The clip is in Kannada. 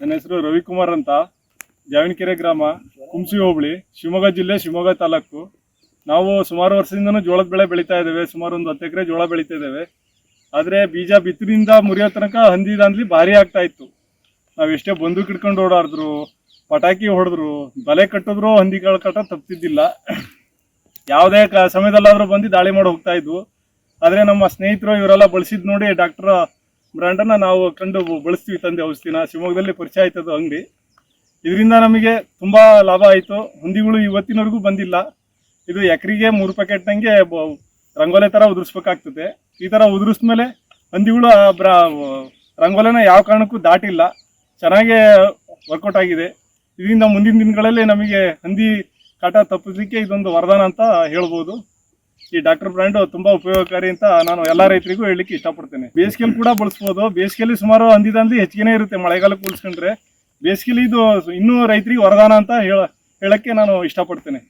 ನನ್ನ ಹೆಸರು ರವಿಕುಮಾರ್ ಅಂತ. ಜಾವಣಕೆರೆ ಗ್ರಾಮ, ಕುಂಸಿ ಹೋಬಳಿ, ಶಿವಮೊಗ್ಗ ಜಿಲ್ಲೆ, ಶಿವಮೊಗ್ಗ ತಾಲೂಕು. ನಾವು ಸುಮಾರು ವರ್ಷದಿಂದನೂ ಜೋಳದ ಬೆಳೆ ಬೆಳೀತಾ ಇದ್ದೇವೆ. ಸುಮಾರು ಒಂದು ಹತ್ತು ಎಕರೆ ಜೋಳ ಬೆಳೀತಾ ಇದ್ದೇವೆ. ಆದರೆ ಬೀಜ ಬಿತ್ತರಿಂದ ಮುರಿಯೋ ತನಕ ಹಂದಿ ದಾಂಧಲಿ ಭಾರಿ ಆಗ್ತಾ ಇತ್ತು. ನಾವು ಎಷ್ಟೇ ಹಿಡ್ಕೊಂಡು ಓಡಾಡಿದ್ರು, ಪಟಾಕಿ ಹೊಡೆದ್ರು, ಬಲೆ ಕಟ್ಟಿದ್ರು, ಹಂದಿಗಳ ಕಟ್ಟ ತಪ್ತಿದ್ದಿಲ್ಲ. ಯಾವುದೇ ಕ, ಸಮಯದಲ್ಲಾದರೂ ಬಂದು ದಾಳಿ ಮಾಡಿ ಹೋಗ್ತಾ ಇದ್ವು. ಆದರೆ ನಮ್ಮ ಸ್ನೇಹಿತರು ಇವರೆಲ್ಲ ಬಳಸಿದ್ ನೋಡಿ ಡಾಕ್ಟರ್ ಬ್ರ್ಯಾಂಡನ್ನ ನಾವು ಕಂಡು ಬಳಸ್ತೀವಿ, ತಂದೆ ಔಷಧಿನ. ಶಿವಮೊಗ್ಗದಲ್ಲಿ ಪರಿಚಯ ಆಯ್ತದು ಅಂಗಡಿ. ಇದರಿಂದ ನಮಗೆ ತುಂಬಾ ಲಾಭ ಆಯಿತು. ಹಂದಿಗಳು ಇವತ್ತಿನವರೆಗೂ ಬಂದಿಲ್ಲ. ಇದು ಎಕರೆಗೆ ಮೂರು ಪ್ಯಾಕೆಟ್ನಂಗೆ ರಂಗೋಲೆ ಥರ ಉದುರಿಸ್ಬೇಕಾಗ್ತದೆ. ಈ ಥರ ಉದುರಿಸ್ಮೇಲೆ ಹಂದಿಗಳು ರಂಗೋಲೆನ ಯಾವ ಕಾರಣಕ್ಕೂ ದಾಟಿಲ್ಲ. ಚೆನ್ನಾಗೇ ವರ್ಕೌಟ್ ಆಗಿದೆ. ಇದರಿಂದ ಮುಂದಿನ ದಿನಗಳಲ್ಲಿ ನಮಗೆ ಹಂದಿ ಕಾಟ ತಪ್ಪಿಸಲಿಕ್ಕೆ ಇದೊಂದು ವರದಾನ ಅಂತ ಹೇಳ್ಬೋದು. ಈ ಡಾಕ್ಟರ್ ಬ್ರ್ಯಾಂಡ್ ತುಂಬಾ ಉಪಯೋಗಕಾರಿ ಅಂತ ನಾನು ಎಲ್ಲಾ ರೈತರಿಗೂ ಹೇಳಲಿಕ್ಕೆ ಇಷ್ಟಪಡ್ತೇನೆ. ಬೇಸಿಗೆಲ್ ಕೂಡ ಬಳಸ್ಬೋದು. ಬೇಸಿಗೆಲಿ ಸುಮಾರು ಅಂದಿದಂದಿ ಹೆಚ್ಚಿಗೆ ಇರುತ್ತೆ ಮಳೆಗಾಲಕ್ಕೆ ಹೋಲಿಸ್ಕೊಂಡ್ರೆ ಬೇಸಿಗೆಲಿ ಇದು ಇನ್ನೂ ರೈತರಿಗೆ ವರದಾನ ಅಂತ ಹೇಳ ಹೇಳಕ್ಕೆ ನಾನು ಇಷ್ಟಪಡ್ತೇನೆ.